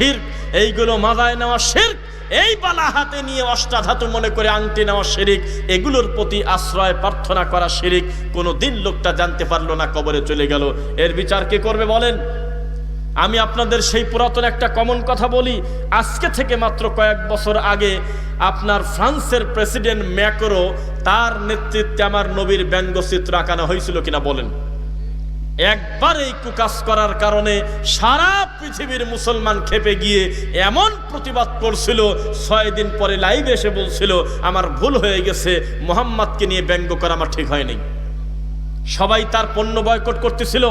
শির্ক, এইগুলো মাজায় নেওয়া শির্ক, এই বালা হাতে নিয়ে অষ্টাধাতু মনে করে আংটি নেওয়া শিরিক, এগুলোর প্রতি আশ্রয় প্রার্থনা করা শিরিক কোনো দিন লোকটা জানতে পারল না কবরে চলে গেল। এর বিচার কে করবে বলেন? আমি আপনাদের সেই পুরাতন একটা কমন কথা বলি, আজকে থেকে মাত্র কয়েক বছর আগে আপনার ফ্রান্সের প্রেসিডেন্ট ম্যাকরো তার নেতৃত্বে আমার নবীর ব্যঙ্গচিত্র আঁকানো হয়েছিল কিনা বলেন। একবার এই কুকাস করার কারণে সারা পৃথিবীর মুসলমান খেপে গিয়ে এমন প্রতিবাদ করছিল, ছয় দিন পরে লাইভ এসে বলছিল, আমার ভুল হয়ে গেছে, মোহাম্মদকে নিয়ে ব্যঙ্গ করা আমার ঠিক হয়নি। সবাই তার পণ্য বয়কট করতেছিল,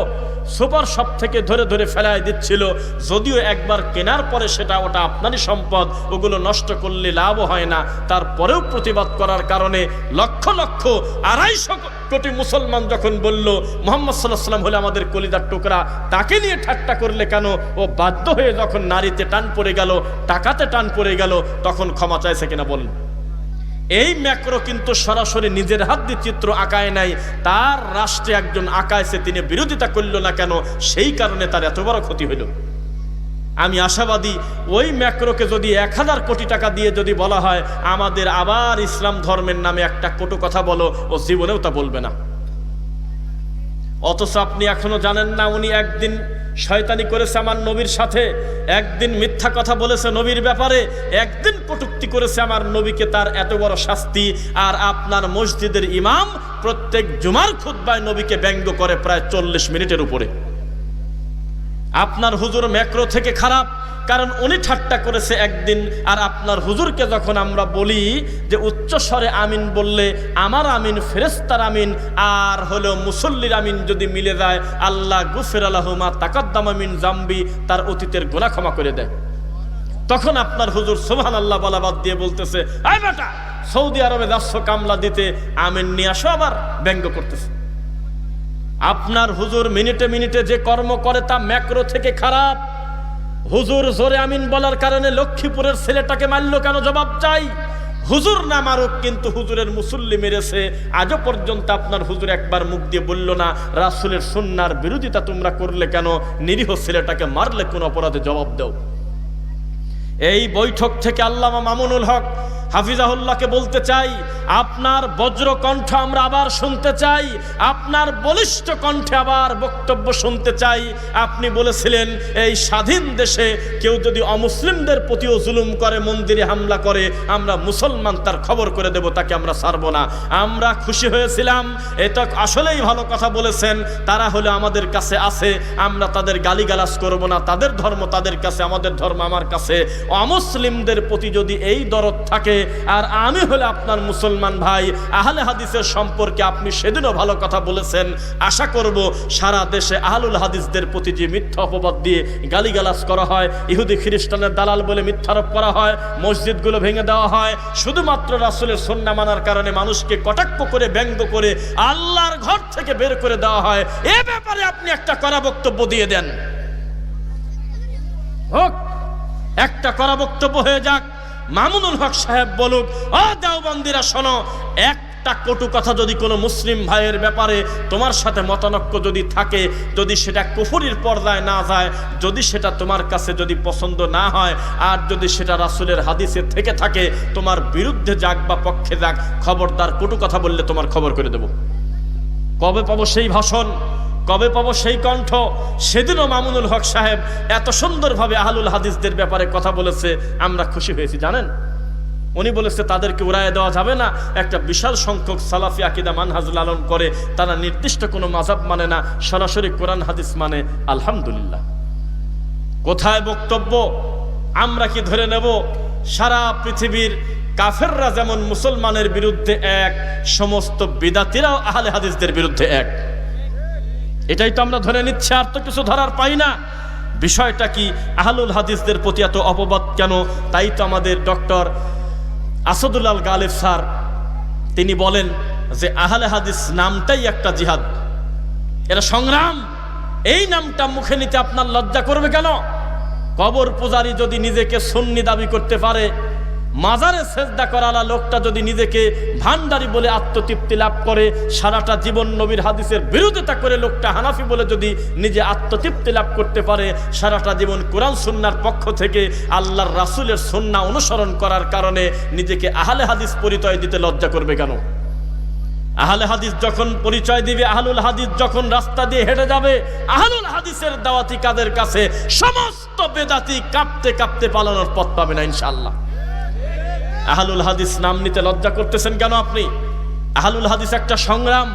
সুপার শপ থেকে ধরে ধরে ফেলায় দিচ্ছিল, যদিও একবার কেনার পরে সেটা ওটা আপনারই সম্পদ, ওগুলো নষ্ট করলে লাভও হয় না। তারপরেও প্রতিবাদ করার কারণে লক্ষ লক্ষ, আড়াইশো কোটি মুসলমান যখন বলল, মোহাম্মদ সাল্লাহ সাল্লাম হলে আমাদের কলিদার টুকরা তাকে নিয়ে ঠাট্টা করলে কেন? ও বাধ্য হয়ে যখন নারীতে টান পড়ে গেল, টাকাতে টান পড়ে গেল, তখন ক্ষমা চাইছে কিনা বলেন। এই ম্যাক্রো কিন্তু সরাসরি নিজের হাত দিয়ে চিত্র আঁকায় নাই। তার রাষ্ট্রে একজন আঁকায়ছে তিনি বিরোধিতা করল না কেন? সেই কারণে তার এত বড় ক্ষতি হইল। আমি আশাবাদী, ওই ম্যাক্রোকে যদি এক হাজার কোটি টাকা দিয়ে যদি বলা হয়, আমাদের আবার ইসলাম ধর্মের নামে একটা কটু কথা বলো, ও জীবনেও তা বলবে না। অথচ আপনি এখনও জানেন না, উনি একদিন শয়তানি করেছে আমার নবীর সাথে, একদিন মিথ্যা কথা বলেছে নবীর ব্যাপারে, একদিন কটুক্তি করেছে আমার নবীকে তার এত বড় শাস্তি, আর আপনার মসজিদের ইমাম প্রত্যেক জুমার খুদ্ায় নবীকে ব্যঙ্গ করে প্রায় চল্লিশ মিনিটের উপরে। আপনার হুজুর ম্যাক্রো থেকে খারাপ, কারণ উনি ঠাট্টা করেছে একদিন, আর আপনার হুজুরকে যখন আমরা বলি যে উচ্চ স্বরে আমিন বললে আমার আমিন ফেরেস্তার আমিন, আর হলো মুসল্লির আমিন যদি মিলে যায়, আল্লাহ গুফের আলহমা তাকাদ্দাম আমিন জাম্বি, তার অতীতের গোনা ক্ষমা করে দেয়। তখন আপনার হুজুর সোহান আল্লাহ বলা বাদ দিয়ে বলতেছে সৌদি আরবে যাচ্ছ কামলা দিতে, আমিন নিয়ে আসো আবার ব্যঙ্গ করতেছে। আপনার হুজুর মিনিটে মিনিটে যে কর্ম করে তা ম্যাক্রো থেকে খারাপ। হুজুর জোরে আমিন বলার কারণে লক্ষ্মীপুরের ছেলেটাকে মারল কেন জবাব চাই? হুজুর না মারুক, কিন্তু হুজুরের মুসল্লি মেরেছে। আজও পর্যন্ত আপনার হুজুর একবার মুখ দিয়ে বলল না, রাসুলের সুন্নার বিরোধিতা তোমরা করলে কেন? নিরীহ ছেলেটাকে মারলে কোন অপরাধে জবাব দাও। এই বৈঠক থেকে আল্লামা মামুনুল হক হাফিজাহুল্লাহকে বলতে চাই, আপনার বজ্র কণ্ঠ আমরা আবার শুনতে চাই, আপনার বলিষ্ঠ কণ্ঠে আবার বক্তব্য শুনতে চাই। আপনি বলেছিলেন, এই স্বাধীন দেশে কেউ যদি অমুসলিমদের প্রতিও জুলুম করে, মন্দিরে হামলা করে, আমরা মুসলমান তার খবর করে দেব, তাকে আমরা ছাড়ব না। আমরা খুশি হয়েছিলাম এটা আসলেই ভালো কথা বলেছেন, তারা হলে আমাদের কাছে আছে, আমরা তাদের গালিগালাজ করব না, তাদের ধর্ম তাদের কাছে, আমাদের ধর্ম আমার কাছে। অমুসলিমদের প্রতি যদি এই দরদ থাকে আর আমি হলে আপনার মুসলমান ভাই। আহলে হাদিসের সম্পর্কে আপনি সেদিনও ভালো কথা বলেছেন। আশা করব সারা দেশে আহলুল হাদিসদের প্রতি যে মিথ্যা অপবাদ দিয়ে গালিগালাজ করা হয়, ইহুদি খ্রিস্টানের দালাল বলে মিথ্যারোপ করা হয়, মসজিদগুলো ভেঙে দেওয়া হয়, শুধুমাত্র রাসুলের সন্না মানার কারণে মানুষকে কটাক্ষ করে, ব্যঙ্গ করে, আল্লাহর ঘর থেকে বের করে দেওয়া হয়। এ ব্যাপারে আপনি একটা করা বক্তব্য দিয়ে দেন। হোক, একটা করা বক্তব্য হয়ে যাক। মামুনুল হক সাহেব বলুক ও দেওবন্দিরা শোনো, একটা কটু কথা যদি কোনো মুসলিম ভাইয়ের ব্যাপারে তোমার সাথে মতানক্য যদি থাকে, যদি সেটা কুফুরির পর্দায় না যায়, যদি সেটা তোমার কাছে যদি পছন্দ না হয়, আর যদি সেটা রাসুলের হাদিসে থেকে থাকে, তোমার বিরুদ্ধে যাক বা পক্ষে যাক, খবরদার কটু কথা বললে তোমার খবর করে দেব। কবে পাবো সেই ভাষণ? কবে পাবো সেই কণ্ঠ? সেদিনও মামুনুল হক সাহেব এত সুন্দরভাবে আহলুল হাদিসদের ব্যাপারে কথা বলেছে, আমরা খুশি হয়েছি, জানেন? উনি বলেছে, তাদেরকে উড়ায় দেওয়া যাবে না। একটা বিশাল সংখ্যক সালাফি আকিদা মানহাজ লালন করে, তারা নির্দিষ্ট কোনো মাজাব মানে না, সরাসরি কোরআন হাদিস মানে আলহামদুলিল্লাহ। কোথায় বক্তব্য? আমরা কি ধরে নেব? সারা পৃথিবীর কাফেররা যেমন মুসলমানের বিরুদ্ধে এক, সমস্ত বিদাতিরাও আহলে হাদিসদের বিরুদ্ধে এক। এটাই তো আমরা ধরে নিচ্ছি, আর তো কিছু ধরার পাই না। বিষয়টা কি, আহলুল হাদিসদের প্রতি এত অপবাদ কেন? তাই তো আমাদের ডক্টর আসাদুল্লাল গালিব স্যার, তিনি বলেন যে আহলে হাদিস নামটাই একটা জিহাদ। এটা সংগ্রাম। এই নামটা মুখে নিতে আপনার লজ্জা করবে কেন? কবর পূজারী যদি নিজেকে সুন্নি দাবি করতে পারে মাজারে সেজদা করালা লোকটা যদি নিজেকে ভান্ডারি বলে আত্মতৃপ্তি লাভ করে, সারাটা জীবন নবীর হাদিসের বিরোধিতা করে লোকটা হানাফি বলে যদি নিজে আত্মতৃপ্তি লাভ করতে পারে, সারাটা জীবন কোরআন সুন্নার পক্ষ থেকে আল্লাহর রাসুলের সন্না অনুসরণ করার কারণে নিজেকে আহলে হাদিস পরিচয় দিতে লজ্জা করবে কেন? আহলে হাদিস যখন পরিচয় দিবে, আহলুল হাদিস যখন রাস্তা দিয়ে হেঁটে যাবে, আহলুল হাদিসের দাওয়াতি কাদের কাছে? সমস্ত বেদাতি কাঁপতে কাঁপতে পালানোর পথ পাবে না ইনশাল্লাহ আহলুল হাদিস নাম নিতে লজ্জা করতেছেন কেন আপনি? আহলুল হাদিস একটা সংগ্রাম।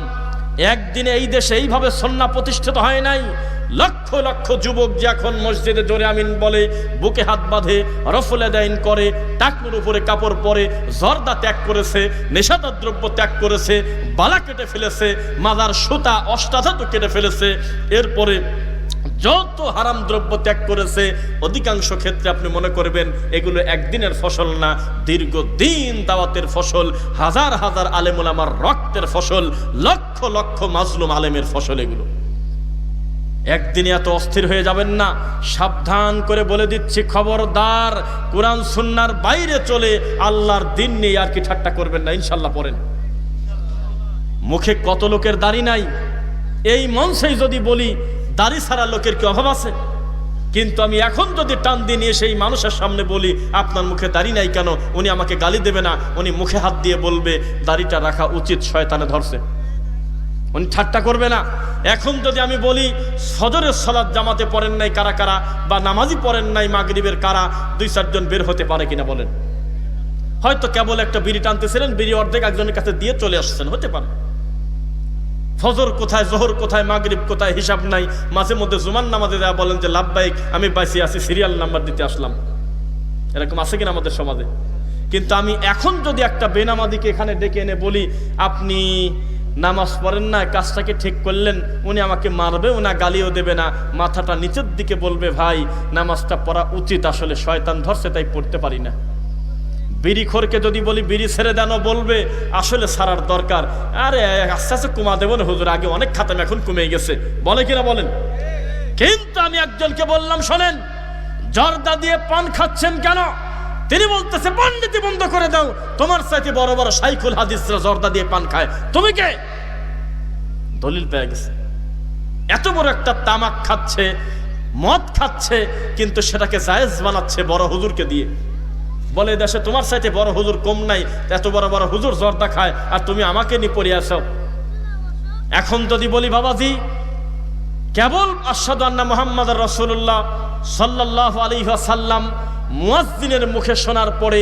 একদিনে এই দেশে এইভাবে সন্না প্রতিষ্ঠিত হয় নাই। লক্ষ লক্ষ যুবক যে এখন মসজিদে জোরে আমিন বলে, বুকে হাত বাঁধে, রফলে দাইন করে, টাকনুর উপরে কাপড় পরে, জর্দা ত্যাগ করেছে, নেশাদার দ্রব্য ত্যাগ করেছে, বালা কেটে ফেলেছে মাদার সুতা অষ্টাধাতু কেটে ফেলেছে। এরপরে যত হারাম দ্রব্য ত্যাগ করেছে, অধিকাংশ ক্ষেত্রে আপনি মনে করবেন এগুলো একদিনের ফসল না, দীর্ঘদিন দাওয়াতের ফসল, হাজার হাজার আলেমুল আমার রক্তের ফসল, লক্ষ লক্ষ মাজলুম আলেমের ফসল এগুলো। একদিনে এত অস্থির হয়ে যাবেন না, সাবধান করে বলে দিচ্ছি, খবরদার, কোরআন সুন্নার বাইরে চলে আল্লাহর দিন নিয়ে আর কি ঠাট্টা করবেন না ইনশাল্লাহ পড়েন। মুখে কত লোকের দাড়ি নাই? এই মঞ্চেই যদি বলি দাড়ি ছাড়া লোকের কি অভাব আছে? কিন্তু আমি এখন যদি টান দিয়ে নিয়ে সেই মানুষের সামনে বলি, আপনার মুখে দাড়ি নাই কেন? উনি আমাকে গালি দেবে না। উনি মুখে হাত দিয়ে বলবে, দাড়িটা রাখা উচিত, শয়তানে ধরছে। উনি ঠাট্টা করবে না। এখন যদি আমি বলি, সদরের সলাদ জামাতে পড়েন নাই কারা কারা বা নামাজি পড়েন নাই মাগরিবের কারা, দুই চারজন বের হতে পারে কিনা বলেন? হয়তো কেবল একটা বিড়ি টানতেছিলেন, বিড়ি অর্ধেক একজনের কাছে দিয়ে চলে আসছেন, হতে পারে। ফজর কোথায়, জোহর কোথায়, মাগরিব কোথায়, হিসাব নাই। মাঝে মধ্যে জুমান নামাজে দেওয়া বলেন যে লাভবাহিক আমি বাইসি আছি সিরিয়াল নাম্বার দিতে আসলাম। এরকম আছে কিনা আমাদের সমাজে? কিন্তু আমি এখন যদি একটা বেনামাদিকে এখানে ডেকে এনে বলি, আপনি নামাজ পড়েন না, কাজটাকে ঠিক করলেন, উনি আমাকে মারবে না, গালিও দেবে না। মাথাটা নিচের দিকে বলবে, ভাই, নামাজটা পড়া উচিত, আসলে শয়তান ধরছে, তাই পড়তে পারি না। বিড়িখোরকে যদি বলি, বিড়ি ছেড়ে দেন বলবে, আসলে সারার দরকার। আরে, আস্তে আস্তে কমা দেবো না, হুজুর, আগে অনেক খাতাম, এখন কমে গেছে। বলে কিনা বলেন? কিন্তু আমি একজনকে বললাম, শোনেন, জর্দা দিয়ে পান খাচ্ছেন কেন? তিনি বলতেছে পণ্ডিতি বন্ধ করে দাও। তোমার সাথে বড় বড় সাইকুল হাদিসরা জর্দা দিয়ে পান খায়। তুমি কে? দলিল পেয়ে গেছে। এত বড় একটা তামাক খাচ্ছে, মদ খাচ্ছে, কিন্তু সেটাকে জায়েজ বানাচ্ছে বড় হুজুরকে দিয়ে। বলে দেশে তোমার সাথে বড় হুজুর কম নাই, এত বড় বড় হুজুর জর্দা খায়, আর তুমি আমাকে নিয়ে পড়ে আসো এখন যদি বলি, বাবাজি, কেবল আসাদ আন্না মোহাম্মদ রসুল্লাহ সাল্লাহ আলী সাল্লাম মুয়াজ্জিনের মুখে শোনার পরে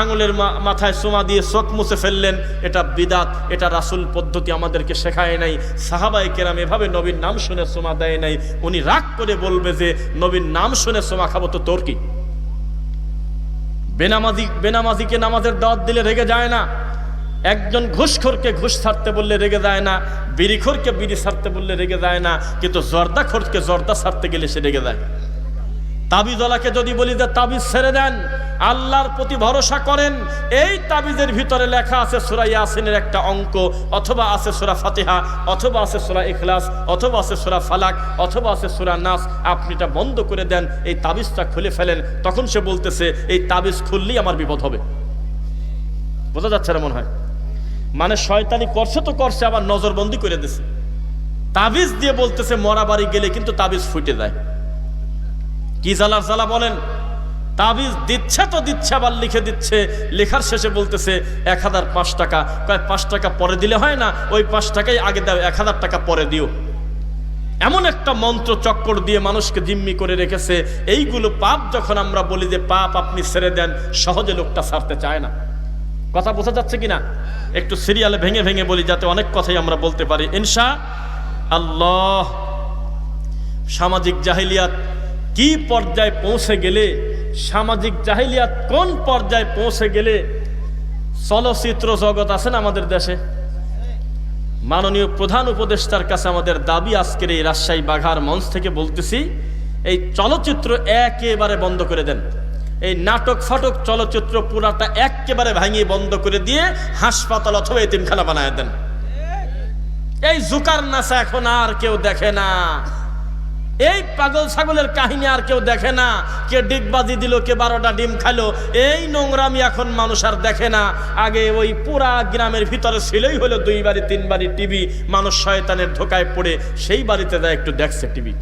আঙুলের মাথায় সোমা দিয়ে চোখ মুছে ফেললেন, এটা বিদাত, এটা রাসুল পদ্ধতি আমাদেরকে শেখায় নাই সাহাবাই কেরাম এভাবে নবীর নাম শুনে সোমা দেয় নাই, উনি রাগ করে বলবে যে, নবীর নাম শুনে সোমা খাব তো তোর কি? বেনামাজি, বেনামাজিকে নামাজের দাওয়াত দিলে রেগে যায় না। একজন ঘুষখোরকে ঘুষ ছাড়তে বললে রেগে যায় না। বিড়িখোরকে বিড়ি ছাড়তে বললে রেগে যায় না। কিন্তু জর্দাখোরকে জর্দা ছাড়তে গেলে সে রেগে যায়। তাবিজলাকে যদি বলি যে তাবিজ ছেড়ে দেন আল্লাহর প্রতি ভরসা করেন। এই তাবিজের ভিতরে লেখা আছে সুরা ইয়াসিনের একটা অঙ্ক, অথবা আছে সুরা ফাতিহা, অথবা আছে সুরা ইখলাস, অথবা আছে সুরা ফালাক, অথবা আছে সুরা নাস। আপনি এটা বন্ধ করে দেন, এই তাবিজটা খুলে ফেলেন। তখন সে বলতেছে, এই তাবিজ খুললেই আমার বিপদ হবে। বোঝা যাচ্ছে না মনে হয়? মানে শয়তানি করছে তো করছে, আবার নজরবন্দি করে দিছে। তাবিজ দিয়ে বলতেছে, মরা বাড়ি গেলে কিন্তু তাবিজ ফুটে যায়। কি জ্বালার জ্বালা বলেন? তাবিজ দিচ্ছে তো দিচ্ছে, আবার লিখে দিচ্ছে। লেখার শেষে বলতেছে, এক হাজার পাঁচ টাকা। কয়, পাঁচ টাকা পরে দিলে হয় না, ওই পাঁচ টাকাই আগে দাও, এক হাজার টাকা পরে দিও। এমন একটা মন্ত্র চক্কর দিয়ে মানুষকে জিম্মি করে রেখেছে। এইগুলো পাপ যখন আমরা বলি যে, পাপ আপনি ছেড়ে দেন, সহজে লোকটা ছাড়তে চায় না। কথা বোঝা যাচ্ছে কিনা? একটু সিরিয়ালে ভেঙে ভেঙে বলি, যাতে অনেক কথাই আমরা বলতে পারি। ইনশা আল্লাহ, সামাজিক জাহিলিয়াত কি পর্যায়ে পৌঁছে গেলে সামাজিক জাহিলিয়াত কোন পর্যায়ে পৌঁছে গেলে চলচ্চিত্র জগৎ আছে না আমাদের দেশে? মাননীয় প্রধান উপদেষ্টার কাছে আমাদের দাবি আজকের এই রাজশাহী বাঘার মঞ্চ থেকে বলতেছি, এই চলচ্চিত্র একেবারে বন্ধ করে দেন। এই নাটক ফাটক চলচ্চিত্র পুরাটা একেবারে ভাঙিয়ে বন্ধ করে দিয়ে হাসপাতাল অথবা এতিমখানা বানায় দেন। এই জুকার নাচা এখন আর কেউ দেখে না। এই পাগল ছাগলের কাহিনী আর কেউ দেখে না। কে ডিগবাজি দিল, কে বারোটা ডিম খালো এই নোংরামি এখন মানুষ আর দেখে না। আগে ওই পুরা গ্রামের ভিতরে ছিলই হলো দুই বাড়ি, তিন বাড়ি টিভি, মানুষ শয়তানের ধোকায় পড়ে, সেই বাড়িতে যায় একটু দেখছে টিভি।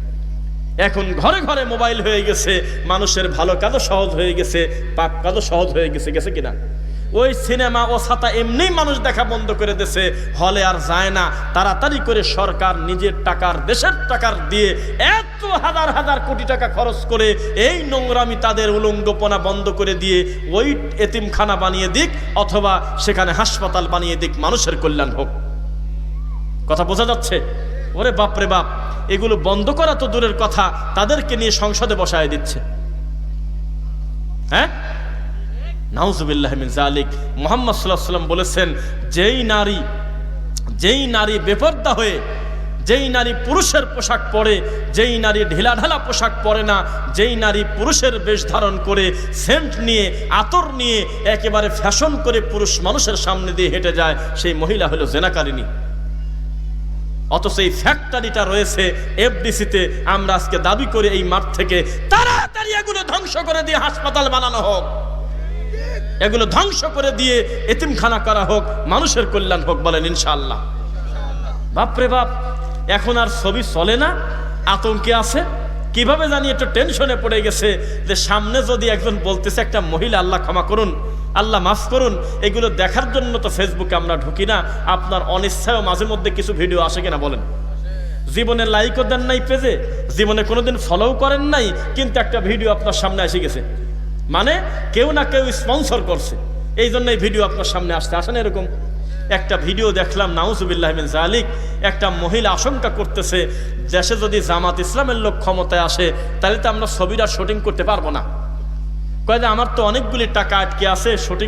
এখন ঘরে ঘরে মোবাইল হয়ে গেছে, মানুষের ভালো কাজও সহজ হয়ে গেছে, পাপ কাজও সহজ হয়ে গেছে গেছে কিনা? ওই সিনেমা ও ছাতা এমনি মানুষ দেখা বন্ধ করে দিছে হলে আর যায় না। তাড়াতাড়ি করে সরকার নিজের টাকার, দেশের টাকার দিয়ে হাজার হাজার কোটি টাকা খরচ করে এই নোংরামি তাদের উলঙ্গপনা বন্ধ করে দিয়ে ওই এতিমখানা বানিয়ে দিক, অথবা সেখানে হাসপাতাল বানিয়ে দিক, মানুষের কল্যাণ হোক। কথা বোঝা যাচ্ছে? ওরে বাপরে বাপ, এগুলো বন্ধ করা তো দূরের কথা, তাদেরকে নিয়ে সংসদে বসায় দিচ্ছে। হ্যাঁ? নাউজুবিল্লাহমিন জালিক মোহাম্মদ সাল্লাহ বলেছেন, যেই নারী যেই নারী বেপর্দা হয়ে যেই নারী পুরুষের পোশাক পরে, যেই নারী ঢিলাঢালা পোশাক পরে না, যেই নারী পুরুষের বেশ ধারণ করে, সেন্ট নিয়ে, আতর নিয়ে, একেবারে ফ্যাশন করে পুরুষ মানুষের সামনে দিয়ে হেঁটে যায়, সেই মহিলা হলো জেনাকারিনী অথচ এই ফ্যাক্টরিটা রয়েছে এফডিসিতে, আমরা আজকে দাবি করে এই মাঠ থেকে, তাড়াতাড়ি এগুলো ধ্বংস করে দিয়ে হাসপাতাল বানানো হোক। এগুলো ধ্বংস করে দিয়ে এতিমখানা করা হোক, মানুষের কল্যাণ হোক বলেন ইনশাআল্লাহ। বাপরে বাপ এখন আর ছবি চলে না, আতঙ্কে আছে। কীভাবে জানি একটু টেনশনে পড়ে গেছে যে সামনে যদি একজন বলতেছে একটা মহিলা, আল্লাহ ক্ষমা করুন, আল্লাহ মাফ করুন, এগুলো দেখার জন্য তো ফেসবুকে আমরা ঢুকি না। আপনার অনিচ্ছায় মাঝে মধ্যে কিছু ভিডিও আসে কিনা বলেন। জীবনে লাইকও দেন নাই পেজে, জীবনে কোনোদিন ফলোও করেন নাই, কিন্তু একটা ভিডিও আপনার সামনে এসে গেছে। মানে কেউ না কেউ স্পন্সর করছে। এই জন্য এই ভিডিও আপনার সামনে আসতে আসেন এরকম। একটা ভিডিও দেখলাম নাউজুবিল্লাহমিন জালিক একটা মহিলা আশঙ্কা করতেছে, দেশে যদি জামাত ইসলামের লোক ক্ষমতায় আসে, তাহলে তো আমরা ছবিটা শুটিং করতে পারব না। কয়েক আমার তো অনেকগুলি টাকা আটকে আছে শুটিং